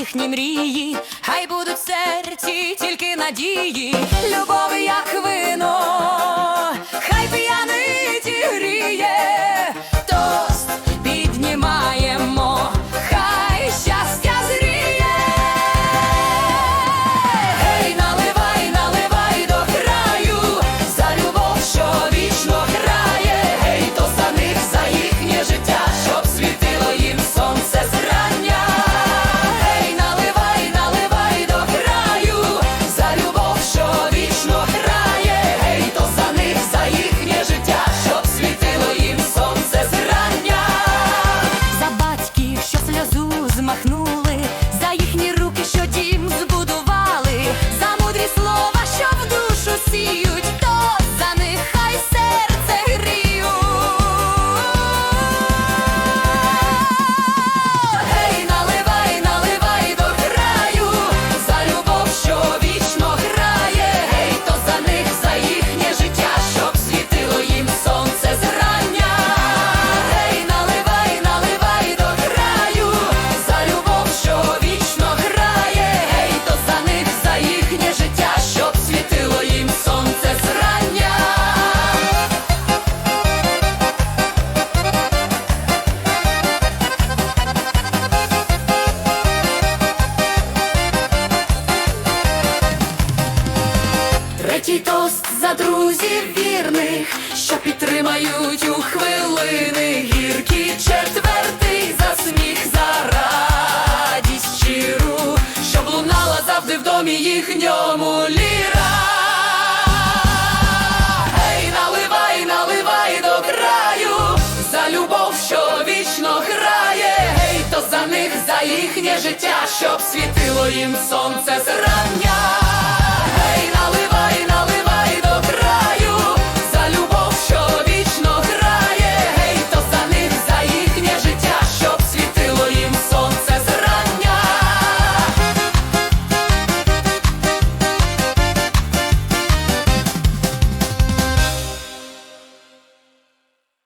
їхні мрії, хай будуть серці тільки надії, любові як. великий тост за друзів вірних, що підтримають у хвилини гіркі четвертий за сміх, за радість щиру, щоб лунала завжди в домі їхньому ліра. Гей, наливай, наливай до краю, за любов, що вічно грає, Ей, то за них, за їхнє життя, щоб світило їм сонце зрання.